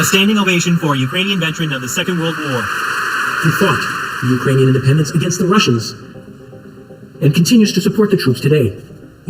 A standing ovation for a Ukrainian veteran of the Second World War. who fought for Ukrainian independence against the Russians and continues to support the troops today,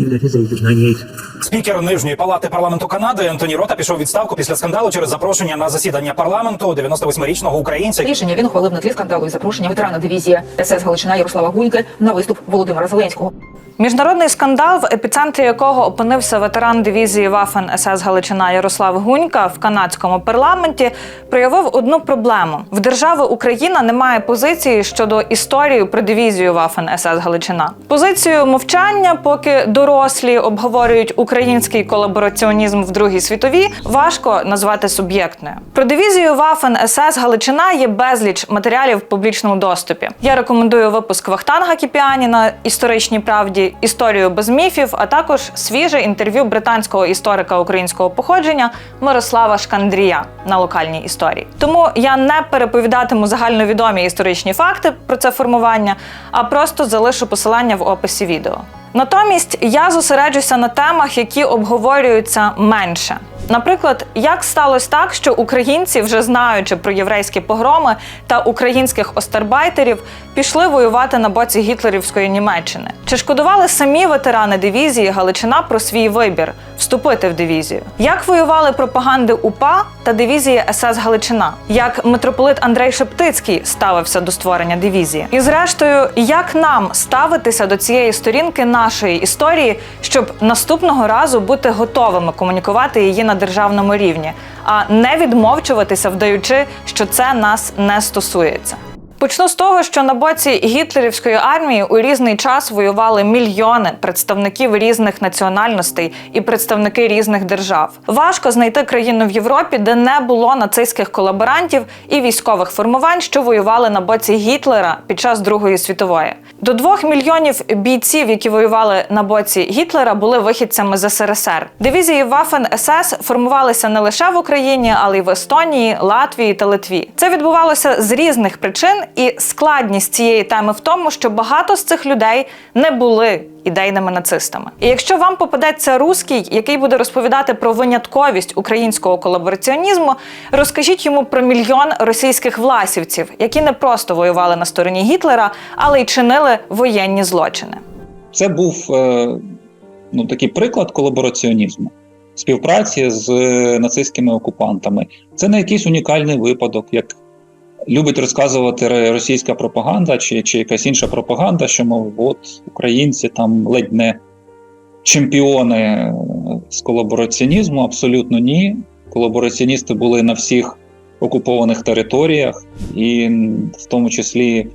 even at his age of 98. Спікер нижньої палати парламенту Канади Антоні Рота пішов у відставку після скандалу через запрошення на засідання парламенту 98-річного українця. Рішення він ухвалив на тлі скандалу із запрошення ветерана дивізії СС Галичина Ярослава Гуньки на виступ Володимира Зеленського. Міжнародний скандал, в епіцентрі якого опинився ветеран дивізії Вафен СС Галичина Ярослав Гунька в канадському парламенті, проявив одну проблему: в держави Україна немає позиції щодо історії про дивізію Вафен СС Галичина. Позицію мовчання, поки дорослі обговорюють український колабораціонізм в Другій світовій, важко назвати суб'єктною. Про дивізію Вафен СС Галичина є безліч матеріалів в публічному доступі. Я рекомендую випуск Вахтанга Кіпіані на історичній правді, історію без міфів, а також свіже інтерв'ю британського історика українського походження Мирослава Шкандрія на локальній історії. Тому я не переповідатиму загальновідомі історичні факти про це формування, а просто залишу посилання в описі відео. Натомість я зосереджуся на темах, які обговорюються менше. Наприклад, як сталося так, що українці, вже знаючи про єврейські погроми та українських остербайтерів, пішли воювати на боці гітлерівської Німеччини? Чи шкодували самі ветерани дивізії Галичина про свій вибір вступити в дивізію? Як воювали пропаганди УПА та дивізії СС Галичина? Як митрополит Андрей Шептицький ставився до створення дивізії? І зрештою, як нам ставитися до цієї сторінки нашої історії, щоб наступного разу бути готовими комунікувати її на державному рівні, а не відмовчуватися, вдаючи, що це нас не стосується. Почну з того, що на боці гітлерівської армії у різний час воювали мільйони представників різних національностей і представники різних держав. Важко знайти країну в Європі, де не було нацистських колаборантів і військових формувань, що воювали на боці Гітлера під час Другої світової. До двох мільйонів бійців, які воювали на боці Гітлера, були вихідцями з СРСР. Дивізії Waffen СС формувалися не лише в Україні, але й в Естонії, Латвії та Литві. Це відбувалося з різних причин, і складність цієї теми в тому, що багато з цих людей не були ідейними нацистами. І якщо вам попадеться руський, який буде розповідати про винятковість українського колабораціонізму, розкажіть йому про мільйон російських власівців, які не просто воювали на стороні Гітлера, але й чинили воєнні злочини. Це був е, ну, такий приклад колабораціонізму, співпраці з е, нацистськими окупантами. Це не якийсь унікальний випадок, як любить розказувати російська пропаганда чи, чи якась інша пропаганда, що, мов, от українці там ледь не чемпіони е, з колабораціонізму. Абсолютно ні. Колабораціоністи були на всіх окупованих територіях, і в тому числі е,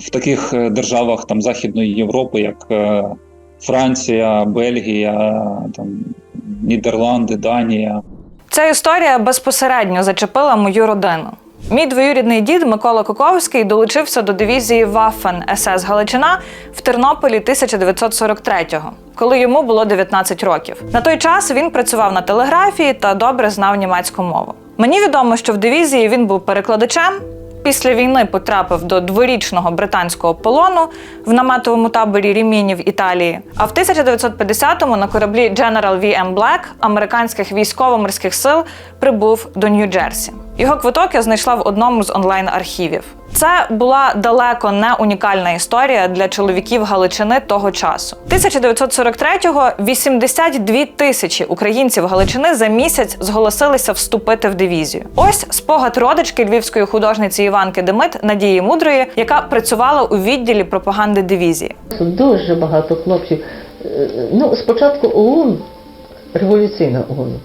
в таких е, державах там Західної Європи, як Франція, Бельгія, там, Нідерланди, Данія. Ця історія безпосередньо зачепила мою родину. Мій двоюрідний дід Микола Коковський долучився до дивізії Вафен СС Галичина в Тернополі 1943-го, коли йому було 19 років. На той час він працював на телеграфії та добре знав німецьку мову. Мені відомо, що в дивізії він був перекладачем. Після війни потрапив до дворічного британського полону в наметовому таборі Ріміні в Італії. А в 1950-му на кораблі General V.M. Black американських військово-морських сил прибув до Нью-Джерсі. Його квиток я знайшла в одному з онлайн-архівів. Це була далеко не унікальна історія для чоловіків Галичини того часу. 1943-го 82 тисячі українців Галичини за місяць зголосилися вступити в дивізію. Ось спогад родички львівської художниці Іванки Демит Надії Мудрої, яка працювала у відділі пропаганди дивізії. Дуже багато хлопців. Е, Ну, спочатку ОУН, революційна ОУН,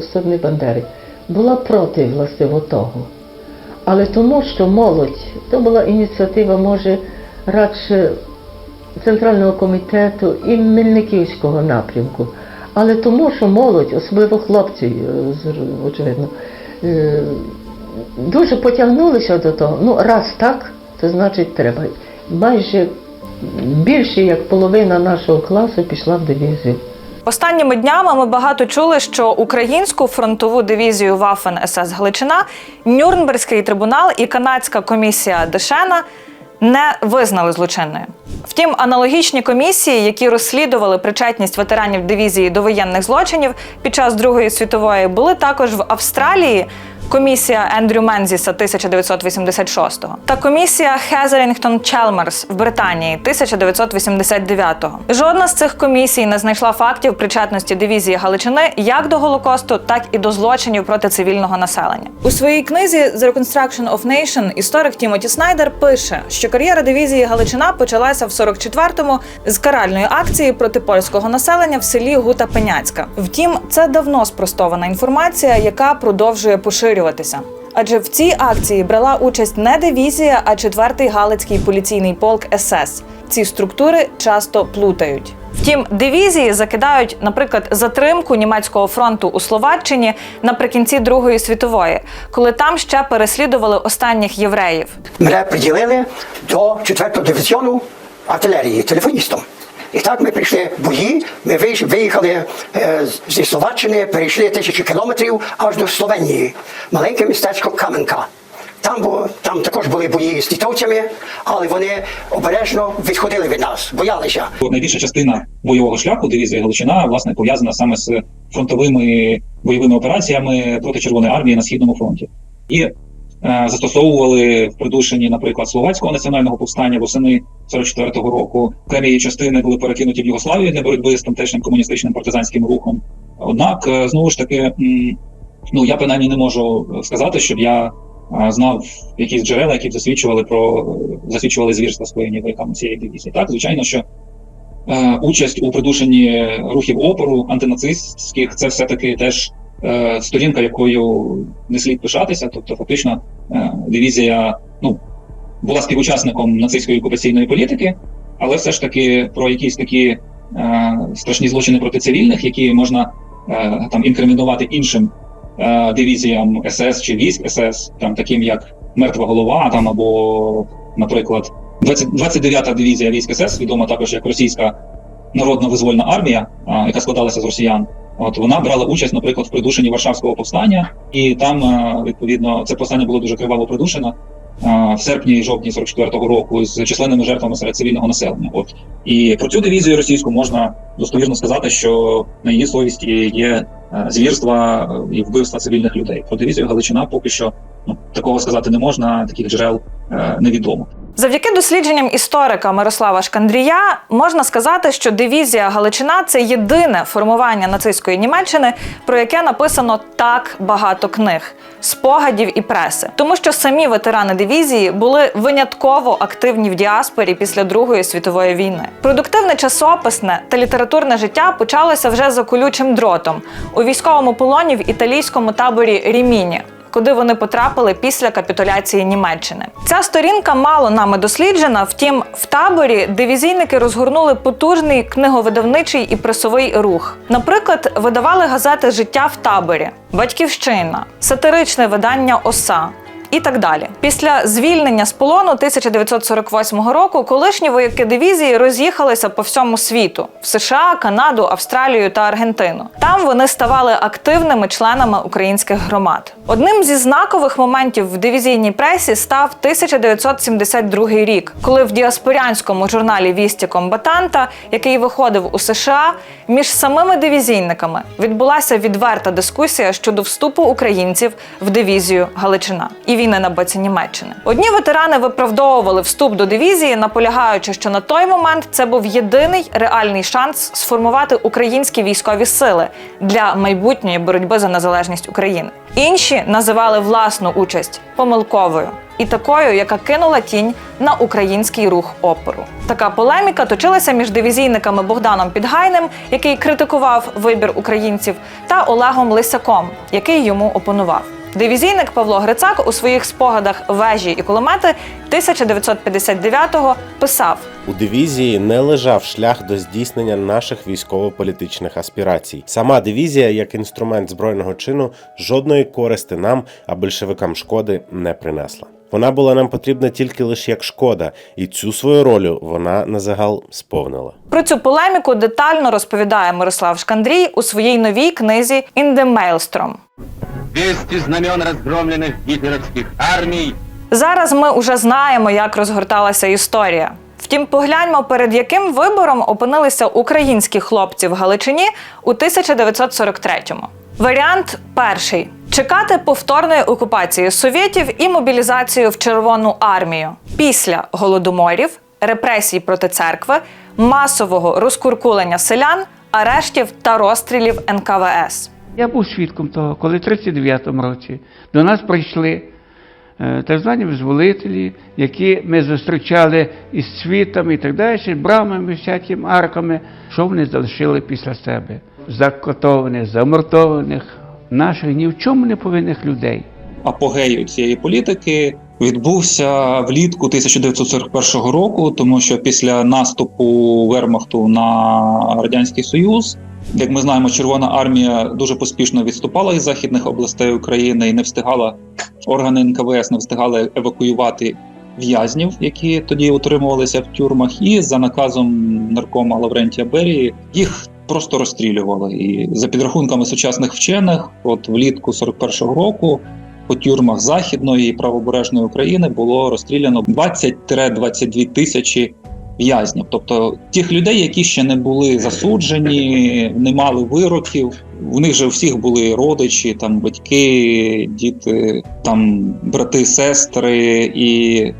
з сторони Бандери, була проти властиво того. Але тому, що молодь, то була ініціатива, може, радше Центрального комітету і Мельниківського напрямку. Але тому, що молодь, особливо хлопці, е, очевидно, е, дуже потягнулися до того. Ну, раз так, то значить треба. Майже більше як половина нашого класу пішла в дивізію. Останніми днями ми багато чули, що українську фронтову дивізію Вафен СС Галичина, Нюрнберзький трибунал і канадська комісія Дешена не визнали злочинною. Втім, аналогічні комісії, які розслідували причетність ветеранів дивізії до воєнних злочинів під час Другої світової, були також в Австралії. Комісія Ендрю Мензіса 1986-го та комісія Хезерінгтон Челмерс в Британії 1989-го. Жодна з цих комісій не знайшла фактів причетності дивізії Галичини як до Голокосту, так і до злочинів проти цивільного населення. У своїй книзі The Reconstruction of Nation історик Тімоті Снайдер пише, що кар'єра дивізії Галичина почалася в 44-му з каральної акції проти польського населення в селі Гута Пеняцька. Втім, це давно спростована інформація, яка продовжує поширюватися. Адже в цій акції брала участь не дивізія, а 4-й Галицький поліційний полк СС. Ці структури часто плутають. Втім, дивізії закидають, наприклад, затримку німецького фронту у Словаччині наприкінці Другої світової, коли там ще переслідували останніх євреїв. Мене приділили до 4-го дивізіону артилерії телефоністом. І так ми прийшли бої, ми виїхали е, зі Словаччини, перейшли тисячі кілометрів аж до Словенії, маленьке містечко Каменка. Там, було, там також були бої з літовцями, але вони обережно відходили від нас, боялися. Найбільша частина бойового шляху дивізії Галичина власне пов'язана саме з фронтовими бойовими операціями проти Червоної армії на східному фронті. І застосовували в придушенні, наприклад, словацького національного повстання восени 44-го року. Окремі частини були перекинуті в Югославію для боротьби з тамтешнім комуністичним партизанським рухом. Однак, е, знову ж таки, ну я принаймні не можу сказати, щоб я е, знав якісь джерела, які засвідчували про засвідчували звірства скоєні вояками цієї дивізії. Так, звичайно, що е, участь у придушенні рухів опору антинацистських це все-таки теж е, сторінка, якою не слід пишатися. Тобто, фактично, е, дивізія ну, була співучасником нацистської окупаційної політики, але все ж таки про якісь такі е, страшні злочини проти цивільних, які можна е, там інкримінувати іншим е, дивізіям СС чи військ СС, там таким як Мертва голова, там або, наприклад, 20, 29-та дивізія військ СС, відома також як російська народна визвольна армія, яка складалася з росіян. От вона брала участь, наприклад, в придушенні Варшавського повстання, і там е, відповідно це повстання було дуже криваво придушено е, в серпні і жовтні 44-го року з численними жертвами серед цивільного населення. От і про цю дивізію російську можна достовірно сказати, що на її совісті є е, звірства і вбивства цивільних людей. Про дивізію Галичина поки що ну такого сказати не можна, таких джерел невідомо. Завдяки дослідженням історика Мирослава Шкандрія можна сказати, що дивізія Галичина це єдине формування нацистської Німеччини, про яке написано так багато книг, спогадів і преси, тому що самі ветерани дивізії були винятково активні в діаспорі після Другої світової війни. Продуктивне часописне та літературне життя почалося вже за колючим дротом у військовому полоні в італійському таборі Ріміні куди вони потрапили після капітуляції Німеччини. Ця сторінка мало нами досліджена. Втім, в таборі дивізійники розгорнули потужний книговидавничий і пресовий рух. Наприклад, видавали газети Життя в таборі, Батьківщина, сатиричне видання Оса. І так далі. Після звільнення з полону 1948 року колишні вояки дивізії роз'їхалися по всьому світу в США, Канаду, Австралію та Аргентину. Там вони ставали активними членами українських громад. Одним зі знакових моментів в дивізійній пресі став 1972 рік, коли в діаспорянському журналі Вісті Комбатанта, який виходив у США, між самими дивізійниками відбулася відверта дискусія щодо вступу українців в дивізію Галичина і війни на боці Німеччини. Одні ветерани виправдовували вступ до дивізії, наполягаючи, що на той момент це був єдиний реальний шанс сформувати українські військові сили для майбутньої боротьби за незалежність України. Інші називали власну участь помилковою і такою, яка кинула тінь на український рух опору. Така полеміка точилася між дивізійниками Богданом Підгайним, який критикував вибір українців, та Олегом Лисаком, який йому опонував. Дивізійник Павло Грицак у своїх спогадах вежі і кулемети 1959-го писав: У дивізії не лежав шлях до здійснення наших військово-політичних аспірацій. Сама дивізія, як інструмент збройного чину, жодної користи нам, а большевикам шкоди не принесла. Вона була нам потрібна тільки лише як шкода, і цю свою роль вона на загал сповнила. Про цю полеміку детально розповідає Мирослав Шкандрій у своїй новій книзі «In the Maelstrom». 200 знамен разгромленных гитлеровских армий Зараз ми уже знаємо, як розгорталася історія. Втім, погляньмо, перед яким вибором опинилися українські хлопці в Галичині у 1943-му. Варіант перший: чекати повторної окупації совєтів і мобілізацію в Червону армію після голодоморів, репресій проти церкви, масового розкуркулення селян, арештів та розстрілів НКВС. Я був свідком того, коли в 39-му році до нас прийшли е, так звані визволителі, які ми зустрічали із світами і так далі, брамами, всякими арками, що вони залишили після себе? Закотованих, замортованих, наших ні в чому не повинних людей. апогею цієї політики відбувся влітку 1941 року, тому що після наступу Вермахту на радянський союз, як ми знаємо, Червона армія дуже поспішно відступала із західних областей України і не встигала органи НКВС не встигали евакуювати в'язнів, які тоді утримувалися в тюрмах, і за наказом наркома Лаврентія Берії їх просто розстрілювали. І за підрахунками сучасних вчених, от влітку 41-го року по тюрмах західної і правобережної України було розстріляно 20-22 тисячі в'язнів, тобто тих людей, які ще не були засуджені, не мали вироків. В них же у всіх були родичі, там батьки, діти, там брати, сестри, і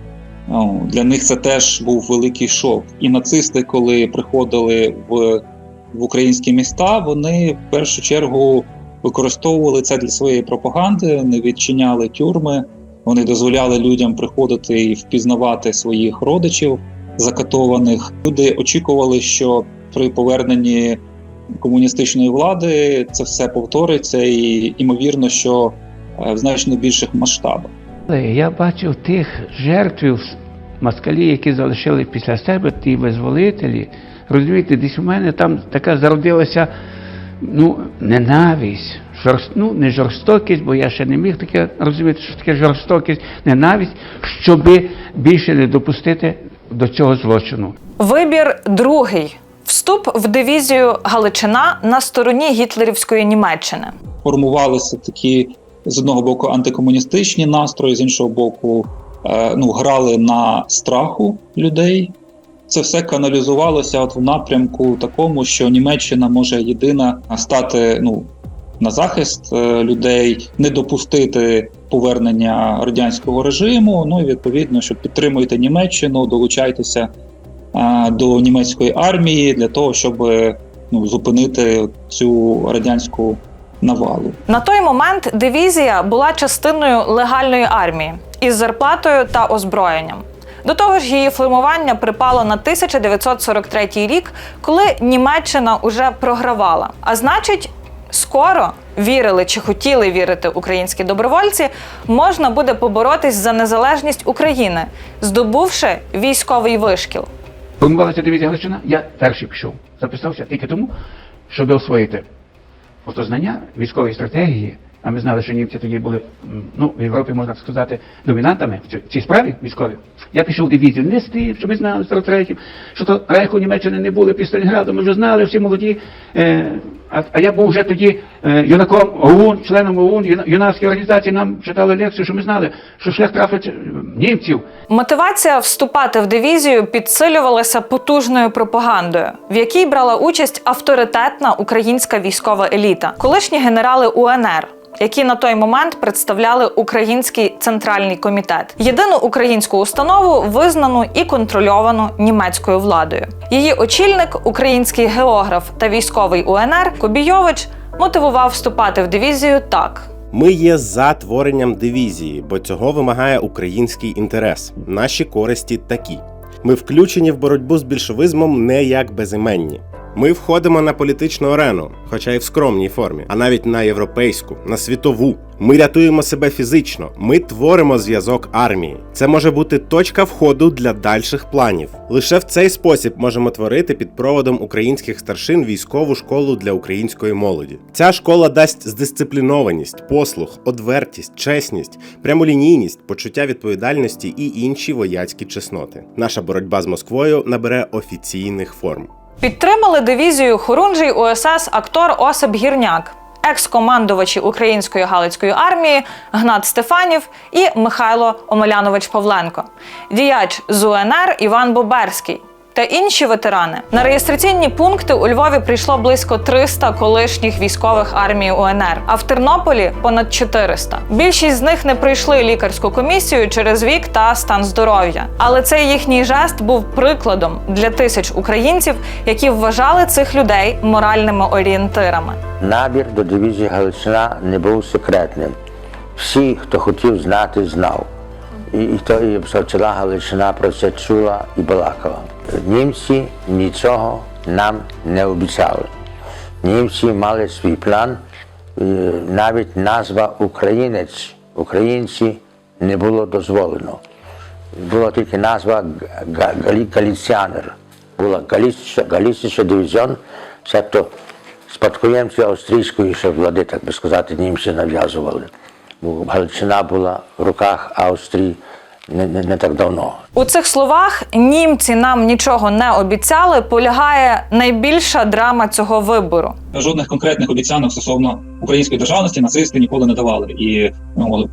ну, для них це теж був великий шок. І нацисти, коли приходили в, в українські міста, вони в першу чергу використовували це для своєї пропаганди, не відчиняли тюрми. Вони дозволяли людям приходити і впізнавати своїх родичів закатованих. Люди очікували, що при поверненні комуністичної влади це все повториться, і ймовірно, що е, в значно більших масштабах. Я бачив тих жертвів москалі, які залишили після себе ті визволителі. Розумієте, десь у мене там така зародилася ну, ненависть. Жорст, ну, не жорстокість, бо я ще не міг таке розуміти, що таке жорстокість, ненависть, щоби більше не допустити до цього злочину. Вибір другий вступ в дивізію Галичина на стороні гітлерівської Німеччини. формувалися такі з одного боку антикомуністичні настрої, з іншого боку, е, ну грали на страху людей. Це все каналізувалося от в напрямку такому, що Німеччина може єдина стати ну на захист е, людей, не допустити повернення радянського режиму. Ну і відповідно, що підтримуйте Німеччину, долучайтеся е, до німецької армії для того, щоб е, ну, зупинити цю радянську навалу. На той момент дивізія була частиною легальної армії із зарплатою та озброєнням. До того ж, її формування припало на 1943 рік, коли Німеччина уже програвала. А значить, скоро вірили чи хотіли вірити українські добровольці, можна буде поборотись за незалежність України, здобувши військовий вишкіл. Формувалася дивізія Галичина, я перший пішов. Записався тільки тому, щоб освоїти знання військової стратегії. А ми знали, що німці тоді були ну, в Європі, можна так сказати, домінантами в цій- справі військовій. Я пішов в дивізію не з що ми знали з 43-м, що то Рейху Німеччини не було під Сталінградом, ми вже знали, всі молоді. Е, а, а я був вже тоді е, юнаком ОУН, членом ОУН, юнацької організації, нам читали лекцію, що ми знали, що шлях трафить е, німців. Мотивація вступати в дивізію підсилювалася потужною пропагандою, в якій брала участь авторитетна українська військова еліта, колишні генерали УНР. Які на той момент представляли Український центральний комітет, єдину українську установу, визнану і контрольовану німецькою владою. Її очільник, український географ та військовий УНР Кобійович, мотивував вступати в дивізію так: Ми є за творенням дивізії, бо цього вимагає український інтерес. Наші користі такі. Ми включені в боротьбу з більшовизмом не як безіменні. Ми входимо на політичну арену, хоча й в скромній формі, а навіть на європейську, на світову. Ми рятуємо себе фізично. Ми творимо зв'язок армії. Це може бути точка входу для дальших планів. Лише в цей спосіб можемо творити під проводом українських старшин військову школу для української молоді. Ця школа дасть здисциплінованість, послух, одвертість, чесність, прямолінійність, почуття відповідальності і інші вояцькі чесноти. Наша боротьба з Москвою набере офіційних форм. Підтримали дивізію хорунжий УСС актор Осип Гірняк, екс-командувачі української галицької армії Гнат Стефанів і Михайло Омелянович Павленко, діяч з УНР Іван Боберський та інші ветерани. На реєстраційні пункти у Львові прийшло близько 300 колишніх військових армії УНР, а в Тернополі понад 400. Більшість з них не пройшли лікарську комісію через вік та стан здоров'я. Але цей їхній жест був прикладом для тисяч українців, які вважали цих людей моральними орієнтирами. Набір до дивізії Галичина не був секретним. Всі, хто хотів знати, знав. І, і то і Галичина про це чула і балакала. Німці нічого нам не обіцяли. Німці мали свій план, навіть назва Українець, українці не було дозволено. Була тільки назва Га- Галіціанер. Була Галіція- дивізіон, себто спадкоємці австрійської ще влади, так би сказати, німці нав'язували. Галичина була в руках Австрії не, не, не так давно. У цих словах німці нам нічого не обіцяли. Полягає найбільша драма цього вибору. жодних конкретних обіцянок стосовно української державності нацисти ніколи не давали. І ну,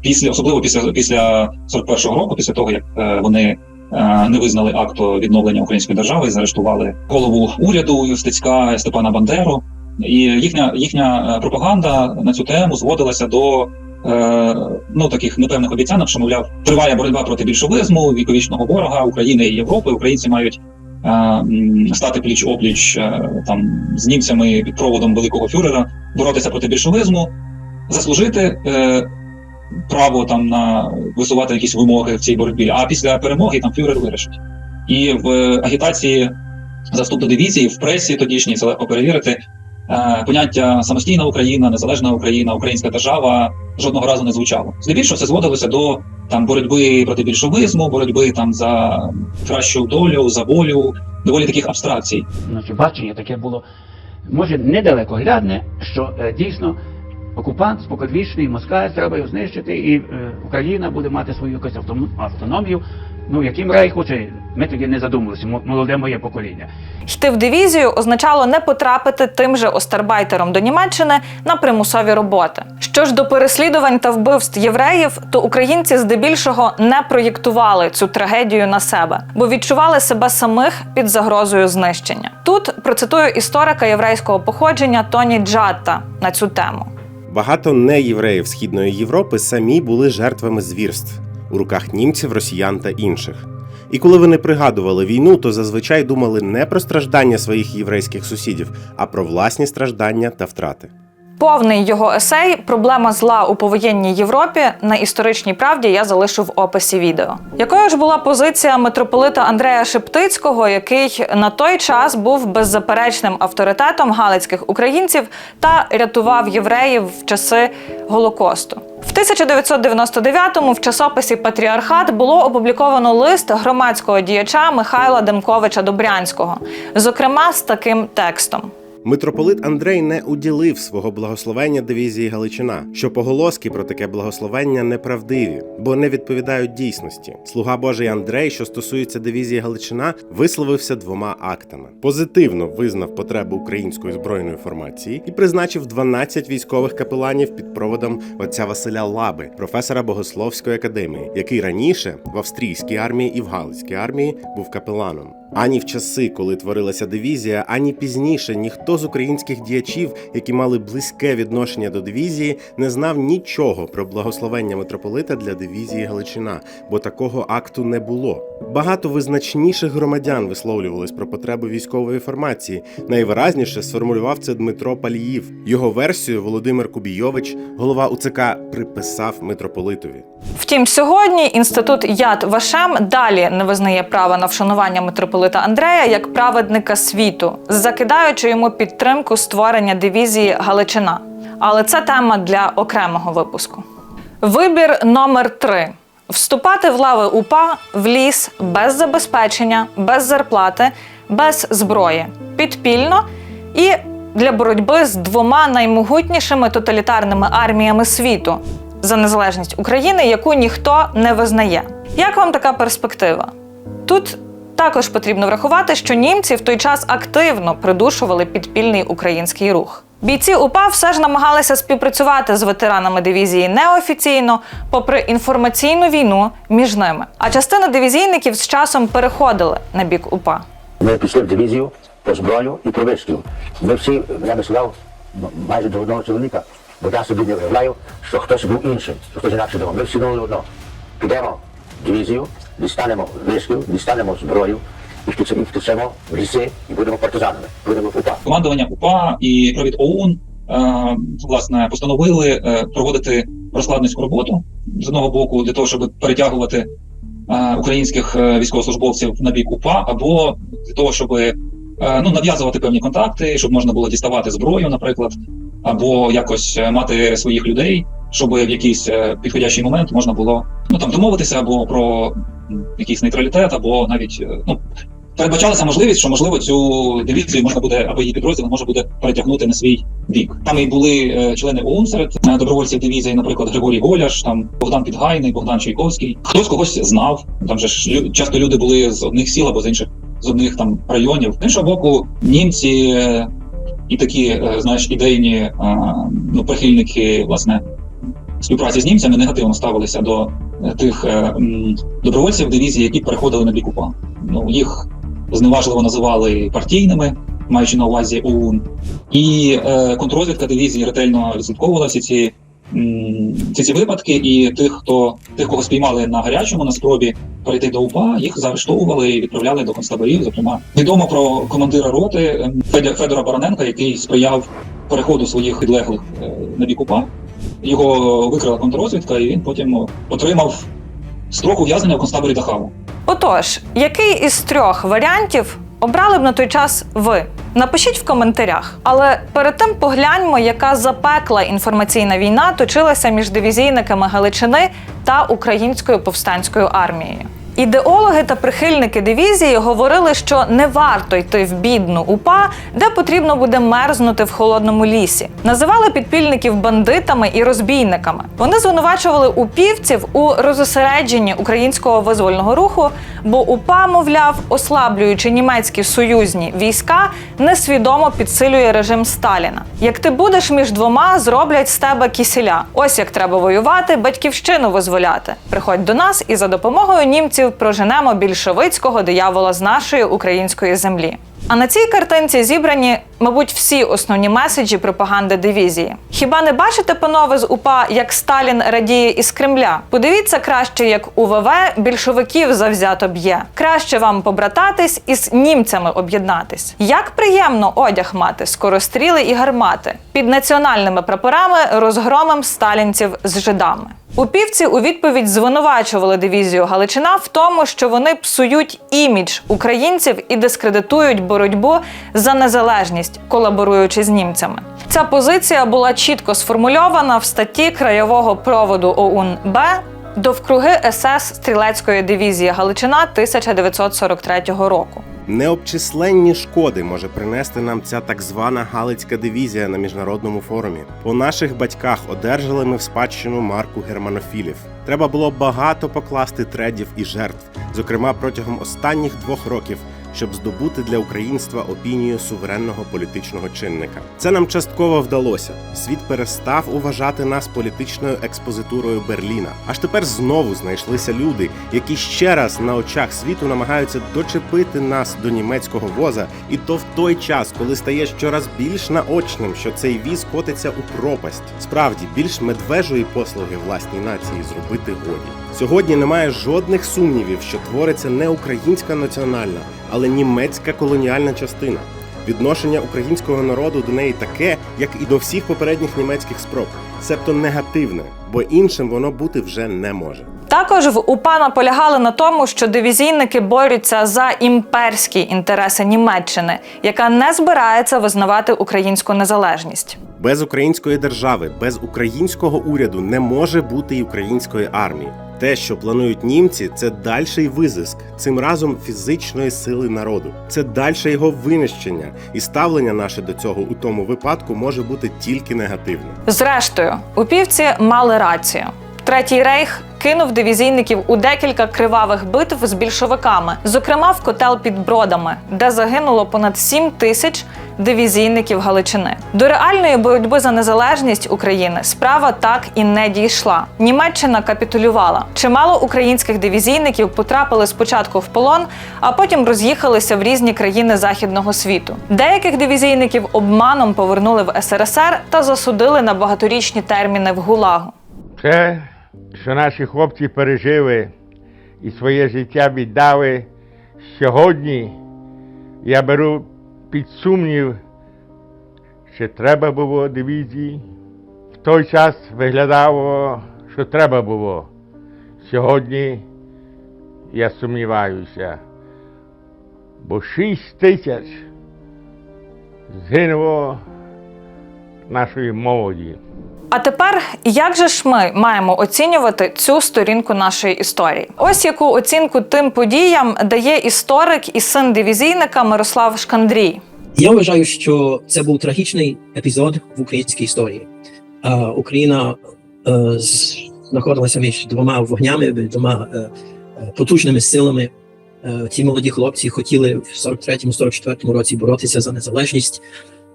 після, особливо після після 41-го року, після того як е, вони е, не визнали акту відновлення української держави, і заарештували голову уряду Стецька Степана Бандеру. І їхня їхня е, пропаганда на цю тему зводилася до ну таких непевних обіцянок, що мовляв триває боротьба проти більшовизму, віковічного ворога України і Європи. Українці мають е, стати пліч опліч е, там з німцями під проводом великого фюрера, боротися проти більшовизму, заслужити е, право там на висувати якісь вимоги в цій боротьбі. А після перемоги там фюрер вирішить. І в е, агітації за вступ до дивізії в пресі тодішній це легко перевірити. Е, Поняття самостійна Україна, незалежна Україна, українська держава жодного разу не звучало. Здебільшого це зводилося до там боротьби проти більшовизму, боротьби там за кращу долю, за волю, доволі таких абстракцій. Значить, бачення таке було, може, недалекоглядне, що е, дійсно окупант споконвічний, Москва, треба його знищити, і е, Україна буде мати свою якусь автоном- автономію. Ну, яким рейху, чи ми тоді не задумувалися, мо- молоде моє покоління. Йти в дивізію означало не потрапити тим же остарбайтером до Німеччини на примусові роботи. Що ж до переслідувань та вбивств євреїв, то українці здебільшого не проєктували цю трагедію на себе, бо відчували себе самих під загрозою знищення. Тут процитую історика єврейського походження Тоні Джатта на цю тему. Багато неєвреїв Східної Європи самі були жертвами звірств у руках німців, росіян та інших. І коли вони пригадували війну, то зазвичай думали не про страждання своїх єврейських сусідів, а про власні страждання та втрати. Повний його есей Проблема зла у повоєнній Європі на історичній правді я залишу в описі відео. Якою ж була позиція митрополита Андрея Шептицького, який на той час був беззаперечним авторитетом галицьких українців та рятував євреїв в часи Голокосту? В 1999-му в часописі Патріархат було опубліковано лист громадського діяча Михайла Демковича Добрянського, зокрема з таким текстом. Митрополит Андрей не уділив свого благословення дивізії Галичина, що поголоски про таке благословення неправдиві, бо не відповідають дійсності. Слуга Божий Андрей, що стосується дивізії Галичина, висловився двома актами: позитивно визнав потребу української збройної формації і призначив 12 військових капеланів під проводом отця Василя Лаби, професора Богословської академії, який раніше в австрійській армії і в Галицькій армії був капеланом. Ані в часи, коли творилася дивізія, ані пізніше ніхто з українських діячів, які мали близьке відношення до дивізії, не знав нічого про благословення митрополита для дивізії Галичина, бо такого акту не було. Багато визначніших громадян висловлювались про потребу військової формації. Найвиразніше сформулював це Дмитро Паліїв. Його версію Володимир Кубійович, голова УЦК, приписав митрополитові. Втім, сьогодні інститут Яд Вашем далі не визнає права на вшанування митрополита Андрея як праведника світу, закидаючи йому підтримку створення дивізії Галичина. Але це тема для окремого випуску. Вибір номер три: вступати в лави УПА в ліс без забезпечення, без зарплати, без зброї, підпільно і для боротьби з двома наймогутнішими тоталітарними арміями світу за незалежність України, яку ніхто не визнає. Як вам така перспектива? Тут також потрібно врахувати, що німці в той час активно придушували підпільний український рух. Бійці УПА все ж намагалися співпрацювати з ветеранами дивізії неофіційно, попри інформаційну війну між ними. А частина дивізійників з часом переходили на бік УПА. Ми пішли в дивізію по зброю і по вишкіл. Ми всі, я би сказав, майже до одного чоловіка, бо я собі не уявляю, що хтось був іншим, що хтось інакше думав. Ми всі думали одно. Підемо в дивізію, дістанемо вишкіл, дістанемо зброю і втечемо, в ліси і будемо партизанами, будемо в УПА. командування УПА і провід ОУН е, власне постановили е, проводити розкладницьку роботу з одного боку для того, щоб перетягувати е, українських е, військовослужбовців на бік УПА, або для того, щоб е, ну нав'язувати певні контакти, щоб можна було діставати зброю, наприклад, або якось е, мати своїх людей, щоб в якийсь е, підходящий момент можна було ну там домовитися або про якийсь нейтралітет, або навіть е, ну передбачалася можливість, що можливо цю дивізію можна буде або її підрозділ може буде перетягнути на свій бік. Там і були е, члени ОУН серед е, добровольців дивізії, наприклад, Григорій Голяш, там Богдан Підгайний, Богдан Чайковський. Хтось когось знав. Там же ж часто люди були з одних сіл або з інших з одних там районів. З іншого боку, німці і такі, знаєш, ідейні ну прихильники власне співпраці з німцями негативно ставилися до е, тих е, добровольців дивізії, які переходили на бік УПА. Ну їх зневажливо називали партійними, маючи на увазі ОУН. І е, контррозвідка дивізії ретельно відслідковувала всі ці, ці, випадки, і тих, хто тих, кого спіймали на гарячому на спробі перейти до УПА, їх заарештовували і відправляли до концтаборів. Зокрема, відомо про командира роти Федора Бароненка, який сприяв переходу своїх підлеглих на бік УПА. Його викрила контррозвідка, і він потім отримав строк ув'язнення в концтаборі Дахаву. Отож, який із трьох варіантів обрали б на той час ви? Напишіть в коментарях. Але перед тим погляньмо, яка запекла інформаційна війна точилася між дивізійниками Галичини та українською повстанською армією. Ідеологи та прихильники дивізії говорили, що не варто йти в бідну УПА, де потрібно буде мерзнути в холодному лісі. Називали підпільників бандитами і розбійниками. Вони звинувачували упівців у розосередженні українського визвольного руху, бо УПА, мовляв, ослаблюючи німецькі союзні війська, несвідомо підсилює режим Сталіна. Як ти будеш між двома, зроблять з тебе кісіля. Ось як треба воювати, батьківщину визволяти. Приходь до нас і за допомогою німців проженемо більшовицького диявола з нашої української землі. А на цій картинці зібрані, мабуть, всі основні меседжі пропаганди дивізії. Хіба не бачите, панове з УПА, як Сталін радіє із Кремля? Подивіться краще, як УВВ більшовиків завзято б'є. Краще вам побрататись і з німцями об'єднатись. Як приємно одяг мати, скоростріли і гармати під національними прапорами розгромом сталінців з жидами. Упівці у відповідь звинувачували дивізію Галичина в тому, що вони псують імідж українців і дискредитують боротьбу за незалежність, колаборуючи з німцями. Ця позиція була чітко сформульована в статті краєвого проводу ОУН Б довкруги СС стрілецької дивізії Галичина 1943 року. Необчисленні шкоди може принести нам ця так звана Галицька дивізія на міжнародному форумі. По наших батьках одержали ми в спадщину марку германофілів. Треба було багато покласти тредів і жертв, зокрема протягом останніх двох років, щоб здобути для українства опінію суверенного політичного чинника. Це нам частково вдалося. Світ перестав уважати нас політичною експозитурою Берліна. Аж тепер знову знайшлися люди, які ще раз на очах світу намагаються дочепити нас до німецького воза, і то в той час, коли стає щораз більш наочним, що цей віз котиться у пропасть. Справді більш медвежої послуги власній нації зробити годі. Сьогодні немає жодних сумнівів, що твориться не українська національна, але німецька колоніальна частина. Відношення українського народу до неї таке, як і до всіх попередніх німецьких спроб, себто негативне, бо іншим воно бути вже не може. Також в УПА наполягали на тому, що дивізійники борються за імперські інтереси Німеччини, яка не збирається визнавати українську незалежність. Без української держави, без українського уряду не може бути й української армії. Те, що планують німці, це дальший визиск, цим разом фізичної сили народу. Це дальше його винищення, і ставлення наше до цього у тому випадку може бути тільки негативне. Зрештою, упівці мали рацію. Третій рейх кинув дивізійників у декілька кривавих битв з більшовиками, зокрема в котел під Бродами, де загинуло понад 7 тисяч дивізійників Галичини. До реальної боротьби за незалежність України справа так і не дійшла. Німеччина капітулювала. Чимало українських дивізійників потрапили спочатку в полон, а потім роз'їхалися в різні країни західного світу. Деяких дивізійників обманом повернули в СРСР та засудили на багаторічні терміни в ГУЛАГу. Те, що наші хлопці пережили і своє життя віддали сьогодні, я беру під сумнів, чи треба було дивізії. В той час виглядало, що треба було. Сьогодні я сумніваюся, бо шість тисяч згинуло нашої молоді. А тепер як же ж ми маємо оцінювати цю сторінку нашої історії? Ось яку оцінку тим подіям дає історик і син дивізійника Мирослав Шкандрій. Я вважаю, що це був трагічний епізод в українській історії. Україна е, знаходилася між двома вогнями, двома е, е, потужними силами. Ці молоді хлопці хотіли в 43-44 році боротися за незалежність.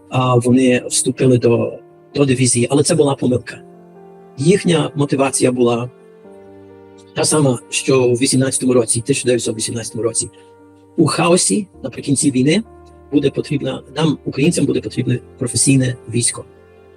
А вони вступили до, до дивізії, але це була помилка. Їхня мотивація була та сама, що в 18-му році, 1918 році, у хаосі наприкінці війни буде потрібна нам, українцям, буде потрібне професійне військо.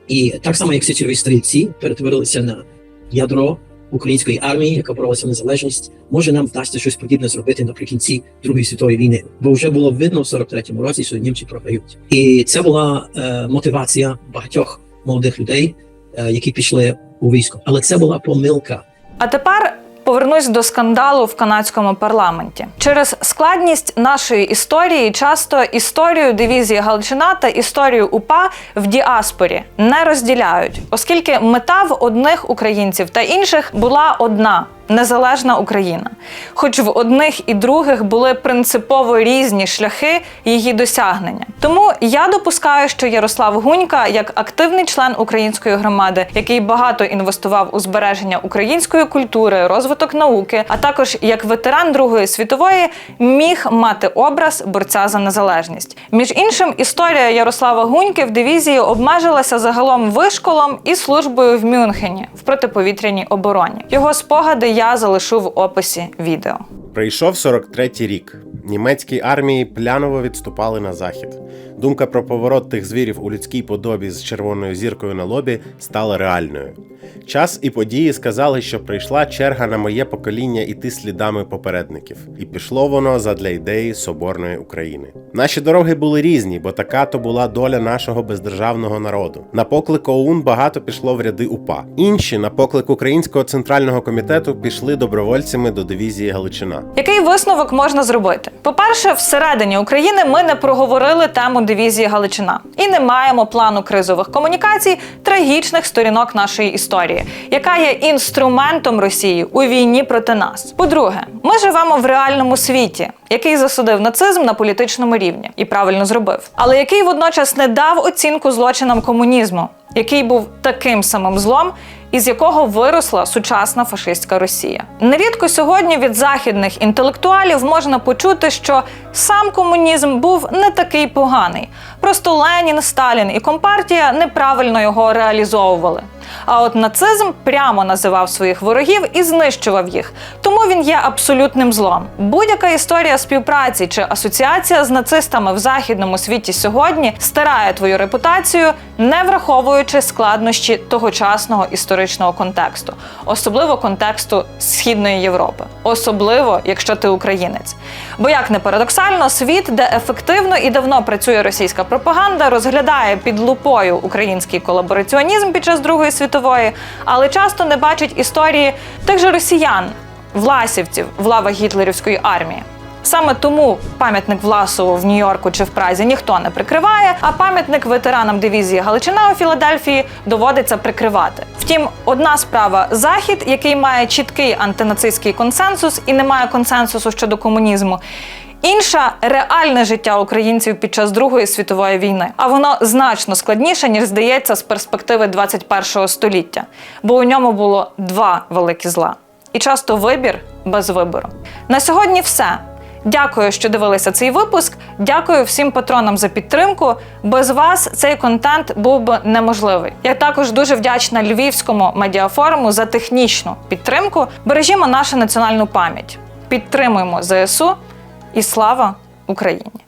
І так само, як січові стрільці перетворилися на ядро української армії, яка боролася незалежність, може нам вдасться щось подібне зробити наприкінці Другої світової війни. Бо вже було видно в 43-му році, що німці програють. І це була е, мотивація багатьох молодих людей, е, які пішли у військо. Але це була помилка. А тепер повернусь до скандалу в канадському парламенті. Через складність нашої історії часто історію дивізії Галичина та історію УПА в діаспорі не розділяють, оскільки мета в одних українців та інших була одна. Незалежна Україна, хоч в одних і других були принципово різні шляхи її досягнення. Тому я допускаю, що Ярослав Гунька, як активний член української громади, який багато інвестував у збереження української культури, розвиток науки, а також як ветеран Другої світової, міг мати образ борця за незалежність. Між іншим, історія Ярослава Гуньки в дивізії обмежилася загалом вишколом і службою в Мюнхені в протиповітряній обороні. Його спогади я залишу в описі відео. Прийшов 43-й рік. Німецькі армії пляново відступали на захід. Думка про поворот тих звірів у людській подобі з червоною зіркою на лобі стала реальною. Час і події сказали, що прийшла черга на моє покоління іти слідами попередників, і пішло воно задля ідеї соборної України. Наші дороги були різні, бо така то була доля нашого бездержавного народу. На поклик ОУН багато пішло в ряди УПА. Інші на поклик Українського центрального комітету пішли добровольцями до дивізії Галичина. Який висновок можна зробити? По-перше, всередині України ми не проговорили тему дивізії Галичина і не маємо плану кризових комунікацій трагічних сторінок нашої історії, яка є інструментом Росії у війні проти нас. По-друге, ми живемо в реальному світі, який засудив нацизм на політичному рівні і правильно зробив, але який водночас не дав оцінку злочинам комунізму, який був таким самим злом, із якого виросла сучасна фашистська Росія. Нерідко сьогодні від західних інтелектуалів можна почути, що сам комунізм був не такий поганий. Просто Ленін, Сталін і Компартія неправильно його реалізовували. А от нацизм прямо називав своїх ворогів і знищував їх, тому він є абсолютним злом. Будь-яка історія співпраці чи асоціація з нацистами в західному світі сьогодні стирає твою репутацію, не враховуючи складнощі тогочасного історичного контексту, особливо контексту Східної Європи, особливо якщо ти українець. Бо як не парадоксально, світ, де ефективно і давно працює російська пропаганда, розглядає під лупою український колабораціонізм під час Другої світової, але часто не бачить історії тих же росіян, власівців в лавах гітлерівської армії. Саме тому пам'ятник Власову в Нью-Йорку чи в Празі ніхто не прикриває, а пам'ятник ветеранам дивізії Галичина у Філадельфії доводиться прикривати. Втім, одна справа захід, який має чіткий антинацистський консенсус і не має консенсусу щодо комунізму. Інша реальне життя українців під час Другої світової війни, а воно значно складніше ніж здається з перспективи 21 століття, бо у ньому було два великі зла: і часто вибір без вибору. На сьогодні все. Дякую, що дивилися цей випуск. Дякую всім патронам за підтримку. Без вас цей контент був би неможливий. Я також дуже вдячна Львівському медіафоруму за технічну підтримку. Бережімо нашу національну пам'ять, підтримуємо ЗСУ і слава Україні!